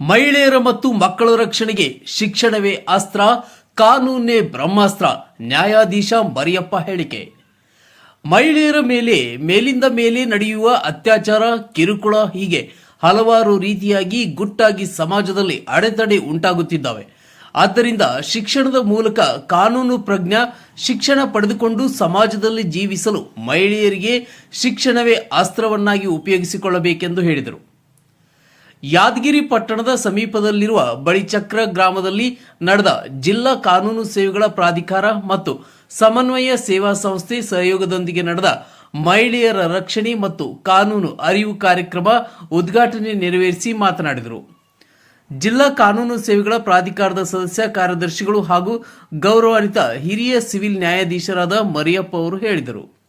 ಮಹಿಳೆಯರ ಮತ್ತು ಮಕ್ಕಳ ರಕ್ಷಣೆಗೆ ಶಿಕ್ಷಣವೇ ಅಸ್ತ್ರ, ಕಾನೂನೇ ಬ್ರಹ್ಮಾಸ್ತ್ರ. ನ್ಯಾಯಾಧೀಶ ಮರಿಯಪ್ಪ ಹೇಳಿಕೆ. ಮಹಿಳೆಯರ ಮೇಲೆ, ಮೇಲಿಂದ ಮೇಲೆ ನಡೆಯುವ ಅತ್ಯಾಚಾರ, ಕಿರುಕುಳ ಹೀಗೆ ಹಲವಾರು ರೀತಿಯಾಗಿ ಗುಟ್ಟಾಗಿ ಸಮಾಜದಲ್ಲಿ ಅಡೆತಡೆ ಉಂಟಾಗುತ್ತಿದ್ದಾವೆ. ಆದ್ದರಿಂದ ಶಿಕ್ಷಣದ ಮೂಲಕ ಕಾನೂನು ಪ್ರಜ್ಞ, ಶಿಕ್ಷಣ ಪಡೆದುಕೊಂಡು ಸಮಾಜದಲ್ಲಿ ಜೀವಿಸಲು ಮಹಿಳೆಯರಿಗೆ ಶಿಕ್ಷಣವೇ ಅಸ್ತ್ರವನ್ನಾಗಿ ಉಪಯೋಗಿಸಿಕೊಳ್ಳಬೇಕೆಂದು ಹೇಳಿದರು. ಯಾದಗಿರಿ ಪಟ್ಟಣದ ಸಮೀಪದಲ್ಲಿರುವ ಬಳಿಚಕ್ರ ಗ್ರಾಮದಲ್ಲಿ ನಡೆದ ಜಿಲ್ಲಾ ಕಾನೂನು ಸೇವೆಗಳ ಪ್ರಾಧಿಕಾರ ಮತ್ತು ಸಮನ್ವಯ ಸೇವಾ ಸಂಸ್ಥೆ ಸಹಯೋಗದೊಂದಿಗೆ ನಡೆದ ಮಹಿಳೆಯರ ರಕ್ಷಣೆ ಮತ್ತು ಕಾನೂನು ಅರಿವು ಕಾರ್ಯಕ್ರಮ ಉದ್ಘಾಟನೆ ನೆರವೇರಿಸಿ ಮಾತನಾಡಿದರು. ಜಿಲ್ಲಾ ಕಾನೂನು ಸೇವೆಗಳ ಪ್ರಾಧಿಕಾರದ ಸದಸ್ಯ ಕಾರ್ಯದರ್ಶಿಗಳು ಹಾಗೂ ಗೌರವಾನ್ವಿತ ಹಿರಿಯ ಸಿವಿಲ್ ನ್ಯಾಯಾಧೀಶರಾದ ಮರಿಯಪ್ಪ ಅವರು ಹೇಳಿದರು.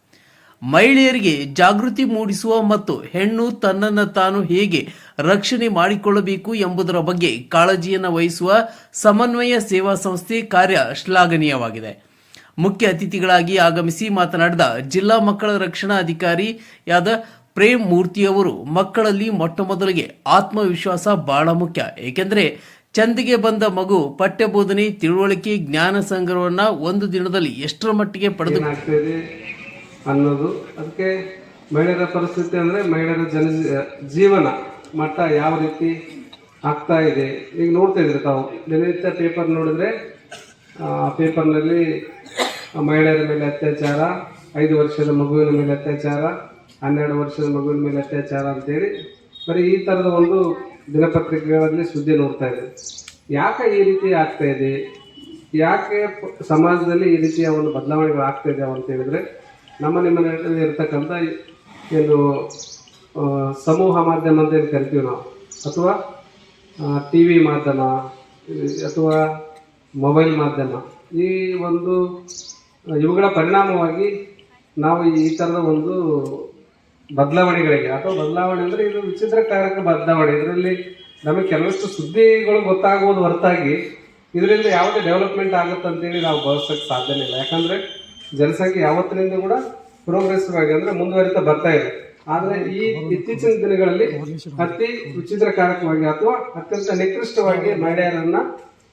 ಮಹಿಳೆಯರಿಗೆ ಜಾಗೃತಿ ಮೂಡಿಸುವ ಮತ್ತು ಹೆಣ್ಣು ತನ್ನನ್ನು ತಾನು ಹೇಗೆ ರಕ್ಷಣೆ ಮಾಡಿಕೊಳ್ಳಬೇಕು ಎಂಬುದರ ಬಗ್ಗೆ ಕಾಳಜಿಯನ್ನು ವಹಿಸುವ ಸಮನ್ವಯ ಸೇವಾ ಸಂಸ್ಥೆ ಕಾರ್ಯ ಶ್ಲಾಘನೀಯವಾಗಿದೆ. ಮುಖ್ಯ ಅತಿಥಿಗಳಾಗಿ ಆಗಮಿಸಿ ಮಾತನಾಡಿದ ಜಿಲ್ಲಾ ಮಕ್ಕಳ ರಕ್ಷಣಾ ಅಧಿಕಾರಿಯಾದ ಪ್ರೇಮ್ ಮೂರ್ತಿಯವರು ಮಕ್ಕಳಲ್ಲಿ ಮೊಟ್ಟ ಮೊದಲಿಗೆ ಆತ್ಮವಿಶ್ವಾಸ ಬಹಳ ಮುಖ್ಯ. ಏಕೆಂದರೆ ಚಂದಿಗೆ ಬಂದ ಮಗು ಪಠ್ಯ ಬೋಧನೆ ತಿಳುವಳಿಕೆ, ಜ್ಞಾನ ಸಂಗ್ರಹವನ್ನು ಒಂದು ದಿನದಲ್ಲಿ ಎಷ್ಟರ ಮಟ್ಟಿಗೆ ಪಡೆದು ಅನ್ನೋದು. ಅದಕ್ಕೆ ಮಹಿಳೆಯರ ಪರಿಸ್ಥಿತಿ ಅಂದರೆ ಮಹಿಳೆಯರ ಜನ ಜೀವನ ಮಟ್ಟ ಯಾವ ರೀತಿ ಆಗ್ತಾ ಇದೆ. ಈಗ ನೋಡ್ತಾ ಇದ್ರಿ ತಾವು. ದಿನನಿತ್ಯ ಪೇಪರ್ ನೋಡಿದ್ರೆ ಪೇಪರ್ನಲ್ಲಿ ಮಹಿಳೆಯರ ಮೇಲೆ ಅತ್ಯಾಚಾರ, ಐದು ವರ್ಷದ ಮಗುವಿನ ಮೇಲೆ ಅತ್ಯಾಚಾರ, ಹನ್ನೆರಡು ವರ್ಷದ ಮಗುವಿನ ಮೇಲೆ ಅತ್ಯಾಚಾರ ಅಂತೇಳಿ ಬರೀ ಈ ಥರದ ಒಂದು ದಿನಪತ್ರಿಕೆಗಳಲ್ಲಿ ಸುದ್ದಿ ನೋಡ್ತಾ ಇದೆ. ಯಾಕೆ ಈ ರೀತಿ ಆಗ್ತಾ ಇದೆ? ಯಾಕೆ ಸಮಾಜದಲ್ಲಿ ಈ ರೀತಿಯ ಒಂದು ಬದಲಾವಣೆಗಳು ಆಗ್ತಾ ಇದ್ದಾವೆ ಅಂತ ಹೇಳಿದ್ರೆ ನಮ್ಮ ನಿಮ್ಮ ನೆಲದಲ್ಲಿ ಇರತಕ್ಕಂಥ ಏನು ಸಮೂಹ ಮಾಧ್ಯಮ ಅಂತ ಏನು ಕರಿತೀವಿ ನಾವು? ಅಥವಾ ಟಿ ವಿ ಮಾಧ್ಯಮ, ಅಥವಾ ಮೊಬೈಲ್ ಮಾಧ್ಯಮ, ಈ ಒಂದು ಇವುಗಳ ಪರಿಣಾಮವಾಗಿ ನಾವು ಈ ಥರದ ಒಂದು ಬದಲಾವಣೆಗಳಿಗೆ, ಅಥವಾ ಬದಲಾವಣೆ ಅಂದರೆ ಇದು ವಿಚಿತ್ರಕಾರಕ ಬದಲಾವಣೆ. ಇದರಲ್ಲಿ ನಮಗೆ ಕೆಲವಷ್ಟು ಸುದ್ದಿಗಳು ಗೊತ್ತಾಗುವುದು ಹೊರತಾಗಿ, ಇದರಿಂದ ಯಾವುದೇ ಡೆವಲಪ್ಮೆಂಟ್ ಆಗುತ್ತೆ ಅಂತೇಳಿ ನಾವು ಭಾವಿಸೋಕ್ಕೆ ಸಾಧ್ಯನೇ ಇಲ್ಲ. ಯಾಕಂದರೆ ಜನಸಂಖ್ಯೆ ಯಾವತ್ತಿನಿಂದ ಕೂಡ ಪ್ರೋಗ್ರೆಸಿವ್ ಆಗಿ ಅಂದ್ರೆ ಮುಂದುವರಿತಾ ಬರ್ತಾ ಇದೆ. ಆದರೆ ಈ ಇತ್ತೀಚಿನ ದಿನಗಳಲ್ಲಿ ಅತಿ ವಿಚಿತ್ರಕಾರಕವಾಗಿ ಅಥವಾ ಅತ್ಯಂತ ನಿಕೃಷ್ಟವಾಗಿ ಮಹಿಳೆಯರನ್ನ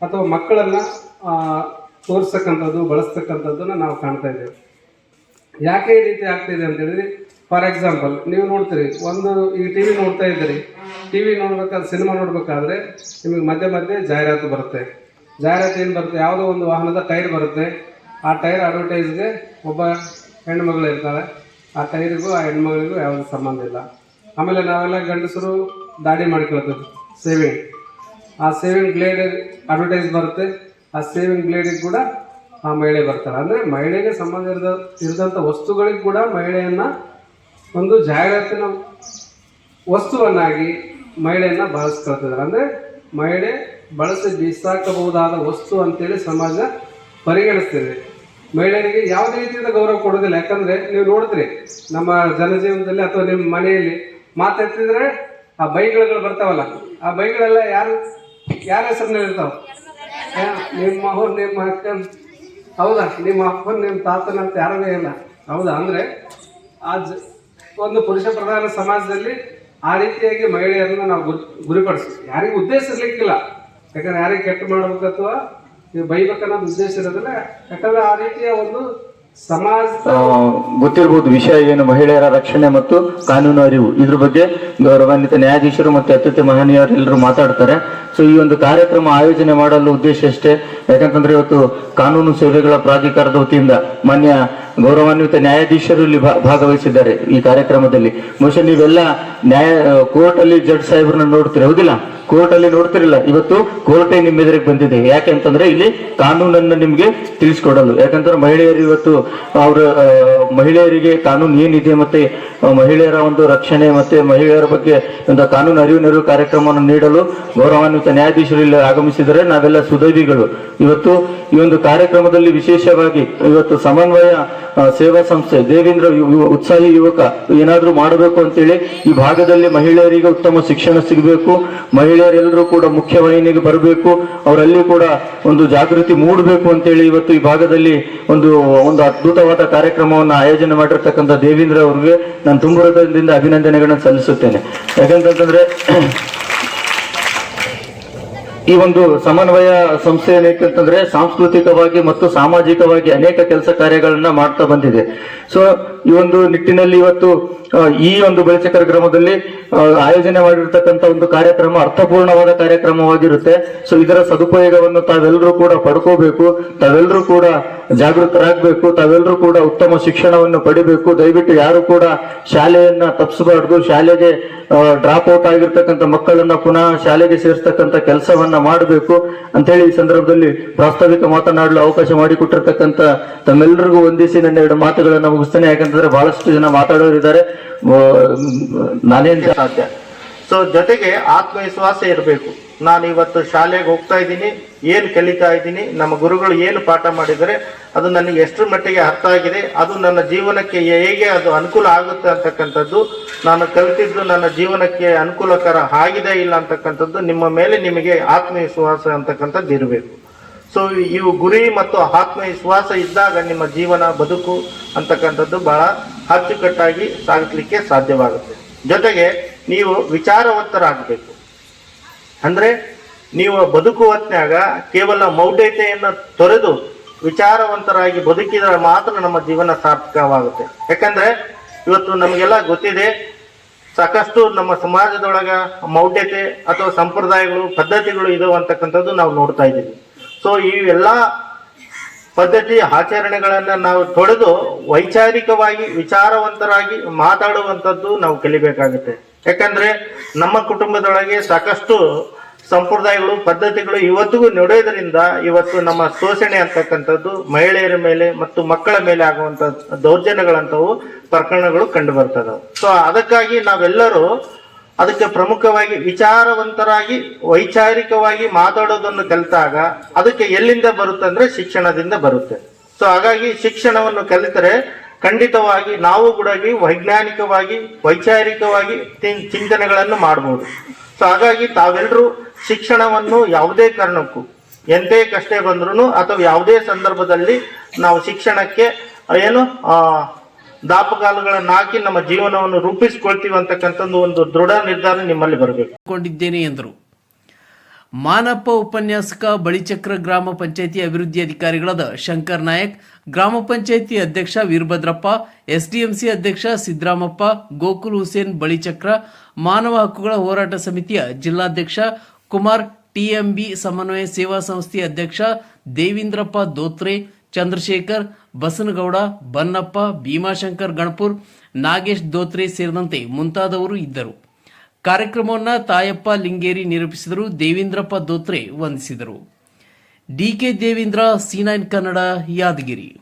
ಅಥವಾ ಮಕ್ಕಳನ್ನ ತೋರಿಸ್ತಕ್ಕಂಥದ್ದು ಬಳಸ್ತಕ್ಕಂಥದ್ದನ್ನ ನಾವು ಕಾಣ್ತಾ ಇದ್ದೇವೆ. ಯಾಕೆ ಈ ರೀತಿ ಆಗ್ತಿದೆ ಅಂತ ಹೇಳಿದ್ರೆ ಫಾರ್ ಎಕ್ಸಾಂಪಲ್ ನೀವು ನೋಡ್ತೀರಿ, ಒಂದು ಈ ಟಿ ವಿ ನೋಡ್ತಾ ಇದ್ದೀರಿ. ಟಿ ವಿ ನೋಡ್ಬೇಕಾದ್ರೆ ಸಿನಿಮಾ ನೋಡ್ಬೇಕಾದ್ರೆ ನಿಮಗೆ ಮಧ್ಯೆ ಮಧ್ಯೆ ಜಾಹೀರಾತು ಬರುತ್ತೆ. ಜಾಹೀರಾತು ಏನು ಬರುತ್ತೆ? ಯಾವುದೋ ಒಂದು ವಾಹನದ ಟೈರ್ ಬರುತ್ತೆ. ಆ ಟೈರ್ ಅಡ್ವರ್ಟೈಸ್ಗೆ ಒಬ್ಬ ಹೆಣ್ಮಗಳು ಇರ್ತಾಳೆ. ಆ ಟೈರಿಗೂ, ಆ ಹೆಣ್ಮಗಳಿಗೂ ಯಾವುದೇ ಸಂಬಂಧ ಇಲ್ಲ. ಆಮೇಲೆ ನಾವೆಲ್ಲ ಗಂಡಸರು ದಾಡಿ ಮಾಡ್ಕೊಳ್ತೀವಿ. ಸೇವಿಂಗ್ ಆ ಸೇವಿಂಗ್ ಬ್ಲೇಡ್ ಅಡ್ವರ್ಟೈಸ್ ಬರುತ್ತೆ. ಆ ಸೇವಿಂಗ್ ಬ್ಲೇಡಿಗೆ ಕೂಡ ಆ ಮಹಿಳೆ ಬರ್ತಾರೆ ಅಂದರೆ ಮಹಿಳೆಗೆ ಸಂಬಂಧ ಇರದ, ಇರದಂಥ ವಸ್ತುಗಳಿಗೆ ಕೂಡ ಮಹಿಳೆಯನ್ನು ಒಂದು ಜಾಹೀರಾತಿನ ವಸ್ತುವನ್ನಾಗಿ ಮಹಿಳೆಯನ್ನು ಬಳಸ್ಕೊಳ್ತಿದ್ದಾರೆ. ಅಂದರೆ ಮಹಿಳೆ ಬಳಸಿ ಬಿಸಾಕಬಹುದಾದ ವಸ್ತು ಅಂತೇಳಿ ಸಮಾಜ ಪರಿಗಣಿಸ್ತಿದೆ. ಮಹಿಳೆಯರಿಗೆ ಯಾವುದೇ ರೀತಿಯಿಂದ ಗೌರವ ಕೊಡೋದಿಲ್ಲ ಯಾಕಂದ್ರೆ ನೀವು ನೋಡಿದ್ರಿ, ನಮ್ಮ ಜನಜೀವನದಲ್ಲಿ ಅಥವಾ ನಿಮ್ಮ ಮನೆಯಲ್ಲಿ ಮಾತಾಡ್ತಿದ್ರೆ ಆ ಬೈಗಳುಗಳು ಬರ್ತಾವಲ್ಲ, ಆ ಬೈಗಳೆಲ್ಲ ಯಾರು, ಯಾರ ಹೆಸರಿನಲ್ಲಿ ಇರ್ತಾವ? ನಿಮ್ಮ ಅವ್ರು ನಿಮ್ಮ ಅಕ್ಕ ಹೌದಾ? ನಿಮ್ಮ ಅಪ್ಪನ್, ನಿಮ್ಮ ತಾತನ ಅಂತ ಯಾರೇ ಇಲ್ಲ. ಹೌದಾ? ಅಂದ್ರೆ ಆ ಒಂದು ಪುರುಷ ಪ್ರಧಾನ ಸಮಾಜದಲ್ಲಿ ಆ ರೀತಿಯಾಗಿ ಮಹಿಳೆಯರನ್ನ ನಾವು ಗುರಿ ಗುರಿಪಡಿಸ್ತೀವಿ ಯಾರಿಗೂ ಉದ್ದೇಶ ಇರ್ಲಿಕ್ಕಿಲ್ಲ ಯಾಕಂದ್ರೆ ಯಾರಿಗೆ ಕೆಟ್ಟ ಮಾಡ್ಬೇಕು ಅಥವಾ ಸಮಾಜ ಗೊತ್ತಿರಬಹುದು ವಿಷಯ ಏನು, ಮಹಿಳೆಯರ ರಕ್ಷಣೆ ಮತ್ತು ಕಾನೂನು ಅರಿವು. ಇದ್ರ ಬಗ್ಗೆ ಗೌರವಾನ್ವಿತ ನ್ಯಾಯಾಧೀಶರು ಮತ್ತು ಮಹನೀಯರು ಎಲ್ಲರೂ ಮಾತಾಡ್ತಾರೆ. ಸೊ ಈ ಒಂದು ಕಾರ್ಯಕ್ರಮ ಆಯೋಜನೆ ಮಾಡಲು ಉದ್ದೇಶ ಅಷ್ಟೇ ಯಾಕಂತಂದ್ರೆ ಇವತ್ತು ಕಾನೂನು ಸೇವೆಗಳ ಪ್ರಾಧಿಕಾರದ ವತಿಯಿಂದ ಮಾನ್ಯ ಗೌರವಾನ್ವಿತ ನ್ಯಾಯಾಧೀಶರು ಇಲ್ಲಿ ಭಾಗವಹಿಸಿದ್ದಾರೆ ಈ ಕಾರ್ಯಕ್ರಮದಲ್ಲಿ. ಬಹುಶಃ ನೀವೆಲ್ಲ ನ್ಯಾಯ ಕೋರ್ಟ್ ಅಲ್ಲಿ ಜಡ್ಜ್ ಸಾಹೇಬ್ರನ್ನ ನೋಡ್ತೀರಿ? ಹೌದಿಲ್ಲ? ಕೋರ್ಟ್ ಅಲ್ಲಿ ನೋಡ್ತಿರಲಿಲ್ಲ ಇವತ್ತು ಕೋರ್ಟೇ ನಿಮ್ಮ ಎದುರಿಗೆ ಬಂದಿದೆ. ಯಾಕೆಂತಂದ್ರೆ ಇಲ್ಲಿ ಕಾನೂನನ್ನು ನಿಮ್ಗೆ ತಿಳಿಸ್ಕೊಡಲು ಯಾಕಂದ್ರೆ ಮಹಿಳೆಯರು ಇವತ್ತು ಅವರ ಮಹಿಳೆಯರಿಗೆ ಕಾನೂನು ಏನಿದೆ ಮತ್ತೆ ಮಹಿಳೆಯರ ಒಂದು ರಕ್ಷಣೆ ಮತ್ತೆ ಮಹಿಳೆಯರ ಬಗ್ಗೆ ಒಂದು ಕಾನೂನು ಅರಿವು ನೆರವು ಕಾರ್ಯಕ್ರಮವನ್ನು ನೀಡಲು ಗೌರವಾನ್ವಿತ ನ್ಯಾಯಾಧೀಶರು ಇಲ್ಲಿ ಆಗಮಿಸಿದರೆ ನಾವೆಲ್ಲ ಸುದೈವಿಗಳು. ಇವತ್ತು ಈ ಒಂದು ಕಾರ್ಯಕ್ರಮದಲ್ಲಿ ವಿಶೇಷವಾಗಿ ಇವತ್ತು ಸಮನ್ವಯ ಸೇವಾ ಸಂಸ್ಥೆ ದೇವೇಂದ್ರ ಉತ್ಸಾಹಿ ಯುವಕ ಏನಾದ್ರೂ ಮಾಡಬೇಕು ಅಂತೇಳಿ ಈ ಭಾಗದಲ್ಲಿ ಮಹಿಳೆಯರಿಗೆ ಉತ್ತಮ ಶಿಕ್ಷಣ ಸಿಗಬೇಕು. ಮಹಿಳೆಯರೆಲ್ಲರೂ ಕೂಡ ಮುಖ್ಯವಾಹಿನಿಗೆ ಬರಬೇಕು. ಅವರಲ್ಲಿ ಕೂಡ ಒಂದು ಜಾಗೃತಿ ಮೂಡಬೇಕು ಅಂತೇಳಿ ಇವತ್ತು ಈ ಭಾಗದಲ್ಲಿ ಒಂದು ಒಂದು ಅದ್ಭುತವಾದ ಕಾರ್ಯಕ್ರಮವನ್ನು ಆಯೋಜನೆ ಮಾಡಿರ್ತಕ್ಕಂಥ ದೇವೇಂದ್ರ ಅವರಿಗೆ ನಾನು ತುಂಬ ಹೃದಯದಿಂದ ಅಭಿನಂದನೆಗಳನ್ನು ಸಲ್ಲಿಸುತ್ತೇನೆ. ಯಾಕಂತಂದ್ರೆ ಈ ಒಂದು ಸಮನ್ವಯ ಸಂಸ್ಥೆ ಅಂತಂದ್ರೆ ಸಾಂಸ್ಕೃತಿಕವಾಗಿ ಮತ್ತು ಸಾಮಾಜಿಕವಾಗಿ ಅನೇಕ ಕೆಲಸ ಕಾರ್ಯಗಳನ್ನ ಮಾಡ್ತಾ ಬಂದಿದೆ. ಸೊ ಈ ಒಂದು ನಿಟ್ಟಿನಲ್ಲಿ ಇವತ್ತು ಈ ಒಂದು ಬೆಳಚಕರ ಗ್ರಾಮದಲ್ಲಿ ಆಯೋಜನೆ ಮಾಡಿರ್ತಕ್ಕಂಥ ಒಂದು ಕಾರ್ಯಕ್ರಮ, ಅರ್ಥಪೂರ್ಣವಾದ ಕಾರ್ಯಕ್ರಮವಾಗಿರುತ್ತೆ. ಸೊ ಇದರ ಸದುಪಯೋಗವನ್ನು ತಾವೆಲ್ಲರೂ ಕೂಡ ಪಡ್ಕೋಬೇಕು. ತಾವೆಲ್ಲರೂ ಕೂಡ ಜಾಗೃತರಾಗಬೇಕು. ತಾವೆಲ್ಲರೂ ಕೂಡ ಉತ್ತಮ ಶಿಕ್ಷಣವನ್ನು ಪಡಿಬೇಕು. ದಯವಿಟ್ಟು ಯಾರು ಕೂಡ ಶಾಲೆಯನ್ನ ತಪ್ಪಿಸಬಾರ್ದು ಶಾಲೆಗೆ ಡ್ರಾಪ್ ಔಟ್ ಆಗಿರ್ತಕ್ಕಂಥ ಮಕ್ಕಳನ್ನ ಪುನಃ ಶಾಲೆಗೆ ಸೇರಿಸ್ತಕ್ಕಂಥ ಕೆಲಸವನ್ನ ಮಾಡಬೇಕು. ಅಂತ ಹೇಳಿ ಈ ಸಂದರ್ಭದಲ್ಲಿ ಪ್ರಾಸ್ತಾವಿಕ ಮಾತನಾಡಲು ಅವಕಾಶ ಮಾಡಿಕೊಟ್ಟಿರ್ತಕ್ಕಂಥ ತಮ್ಮೆಲ್ಲರಿಗೂ ವಂದಿಸಿ ನನ್ನ ಎರಡು ಮಾತುಗಳನ್ನು ಮುಗಿಸ್ತೇನೆ. ಯಾಕಂತಂದ್ರೆ ಬಹಳಷ್ಟು ಜನ ಮಾತಾಡೋರಿದ್ದಾರೆ ಆ, ನಾನೇನ್ ಸಾಧ್ಯ ಸೊ ಜೊತೆಗೆ ಆತ್ಮವಿಶ್ವಾಸ ಇರಬೇಕು. ನಾನು ಇವತ್ತು ಶಾಲೆಗೆ ಹೋಗ್ತಾ ಇದ್ದೀನಿ ಏನು ಕಲಿತಾ ಇದ್ದೀನಿ ನಮ್ಮ ಗುರುಗಳು ಏನು ಪಾಠ ಮಾಡಿದರೆ ಅದು ನನಗೆ ಎಷ್ಟರ ಮಟ್ಟಿಗೆ ಅರ್ಥ ಆಗಿದೆ ಅದು ನನ್ನ ಜೀವನಕ್ಕೆ ಹೇಗೆ ಅದು ಅನುಕೂಲ ಆಗುತ್ತೆ ಅಂತಕ್ಕಂಥದ್ದು ನಾನು ಕಲಿತಿದ್ದು ನನ್ನ ಜೀವನಕ್ಕೆ ಅನುಕೂಲಕರ ಆಗಿದೆ ಇಲ್ಲ ಅಂತಕ್ಕಂಥದ್ದು ನಿಮ್ಮ ಮೇಲೆ ನಿಮಗೆ ಆತ್ಮವಿಶ್ವಾಸ ಅಂತಕ್ಕಂಥದ್ದು ಇರಬೇಕು ಸೊ ಇವು ಗುರಿ ಮತ್ತು ಆತ್ಮವಿಶ್ವಾಸ ಇದ್ದಾಗ ನಿಮ್ಮ ಜೀವನ ಬದುಕು ಅಂತಕ್ಕಂಥದ್ದು ಬಹಳ ಅಚ್ಚುಕಟ್ಟಾಗಿ ಸಾಗಿಸ್ಲಿಕ್ಕೆ ಸಾಧ್ಯವಾಗುತ್ತೆ. ಜೊತೆಗೆ ನೀವು ವಿಚಾರವಂತರಾಗಬೇಕು. ಅಂದ್ರೆ ನೀವು ಬದುಕುವ ಹೊತ್ತಿನಾಗ ಕೇವಲ ಮೌಢ್ಯತೆಯನ್ನು ತೊರೆದು ವಿಚಾರವಂತರಾಗಿ ಬದುಕಿದರೆ ಮಾತ್ರ ನಮ್ಮ ಜೀವನ ಸಾರ್ಥಕವಾಗುತ್ತೆ. ಯಾಕಂದ್ರೆ ಇವತ್ತು ನಮಗೆಲ್ಲ ಗೊತ್ತಿದೆ, ಸಾಕಷ್ಟು ನಮ್ಮ ಸಮಾಜದೊಳಗ ಮೌಢ್ಯತೆ ಅಥವಾ ಸಂಪ್ರದಾಯಗಳು, ಪದ್ಧತಿಗಳು ಇದಾವೆ ಅಂತಕ್ಕಂಥದ್ದು ನಾವು ನೋಡ್ತಾ ಇದ್ದೀವಿ. ಸೊ ಇವೆಲ್ಲ ಪದ್ಧತಿ ಆಚರಣೆಗಳನ್ನು ನಾವು ತೊಡೆದು ವೈಚಾರಿಕವಾಗಿ ವಿಚಾರವಂತರಾಗಿ ಮಾತಾಡುವಂಥದ್ದು ನಾವು ಕಲಿಬೇಕಾಗುತ್ತೆ. ಯಾಕಂದ್ರೆ ನಮ್ಮ ಕುಟುಂಬದೊಳಗೆ ಸಾಕಷ್ಟು ಸಂಪ್ರದಾಯಗಳು, ಪದ್ಧತಿಗಳು ಇವತ್ತಿಗೂ ನಡೆಯೋದ್ರಿಂದ ಇವತ್ತು ನಮ್ಮ ಶೋಷಣೆ ಅಂತಕ್ಕಂಥದ್ದು ಮಹಿಳೆಯರ ಮೇಲೆ ಮತ್ತು ಮಕ್ಕಳ ಮೇಲೆ ಆಗುವಂತ ದೌರ್ಜನ್ಯಗಳಂಥವು, ಪ್ರಕರಣಗಳು ಕಂಡು ಬರ್ತದವು ಸೊ ಅದಕ್ಕಾಗಿ ನಾವೆಲ್ಲರೂ ಅದಕ್ಕೆ ಪ್ರಮುಖವಾಗಿ ವಿಚಾರವಂತರಾಗಿ, ವೈಚಾರಿಕವಾಗಿ ಮಾತಾಡೋದನ್ನು ಕಲಿತಾಗ ಅದಕ್ಕೆ ಎಲ್ಲಿಂದ ಬರುತ್ತೆ ಅಂದ್ರೆ ಶಿಕ್ಷಣದಿಂದ ಬರುತ್ತೆ. ಸೊ ಹಾಗಾಗಿ ಶಿಕ್ಷಣವನ್ನು ಕಲಿತರೆ ಖಂಡಿತವಾಗಿ ನಾವು ಕೂಡ ವೈಜ್ಞಾನಿಕವಾಗಿ, ವೈಚಾರಿಕವಾಗಿ ಚಿಂತನೆಗಳನ್ನು ಮಾಡಬಹುದು ಸೊ ಹಾಗಾಗಿ ತಾವೆಲ್ಲರೂ ಶಿಕ್ಷಣವನ್ನು ಯಾವುದೇ ಕಾರಣಕ್ಕೂ ಎಂದೇ ಕಷ್ಟೇ ಬಂದ್ರೂ ಅಥವಾ ಯಾವುದೇ ಸಂದರ್ಭದಲ್ಲಿ ನಾವು ಶಿಕ್ಷಣಕ್ಕೆ ಏನು ಆ, ದಾಪಗಾಲುಗಳನ್ನು ಹಾಕಿ ನಮ್ಮ ಜೀವನವನ್ನು ರೂಪಿಸಿಕೊಳ್ತೀವಿ ಅಂತಕ್ಕಂಥದ್ದು ಒಂದು ದೃಢ ನಿರ್ಧಾರ ನಿಮ್ಮಲ್ಲಿ ಬರಬೇಕು. ಕೊಂಡಿದ್ದೇನೆ ಎಂದರು. ಮಾನಪ್ಪ ಉಪನ್ಯಾಸಕ ಬಳಿಚಕ್ರ ಗ್ರಾಮ ಪಂಚಾಯಿತಿ ಅಭಿವೃದ್ಧಿ ಅಧಿಕಾರಿಗಳಾದ ಶಂಕರ್ ನಾಯಕ್ ಗ್ರಾಮ ಪಂಚಾಯಿತಿ ಅಧ್ಯಕ್ಷ ವೀರಭದ್ರಪ್ಪ ಎಸ್ಡಿಎಂಸಿ ಅಧ್ಯಕ್ಷ ಸಿದ್ದರಾಮಪ್ಪ ಗೋಕುಲ್ ಹುಸೇನ್ ಬಳಿಚಕ್ರ ಮಾನವ ಹಕ್ಕುಗಳ ಹೋರಾಟ ಸಮಿತಿಯ ಜಿಲ್ಲಾಧ್ಯಕ್ಷ ಕುಮಾರ್ ಟಿಎಂಬಿ ಸಮನ್ವಯ ಸೇವಾ ಸಂಸ್ಥೆಯ ಅಧ್ಯಕ್ಷ ದೇವೀಂದ್ರಪ್ಪ ದೋತ್ರೆ ಚಂದ್ರಶೇಖರ್, ಬಸನಗೌಡ, ಬನ್ನಪ್ಪ, ಭೀಮಾಶಂಕರ್, ಗಣಪುರ್, ನಾಗೇಶ್ ದೋತ್ರೆ ಸೇರಿದಂತೆ ಮುಂತಾದವರು ಇದ್ದರು. ಕಾರ್ಯಕ್ರಮವನ್ನು ತಾಯಪ್ಪ ಲಿಂಗೇರಿ ನಿರೂಪಿಸಿದರು, ದೇವೇಂದ್ರಪ್ಪ ದೋತ್ರೆ ವಂದಿಸಿದರು. DK Devendra, C nine Kannada, Yadgiri.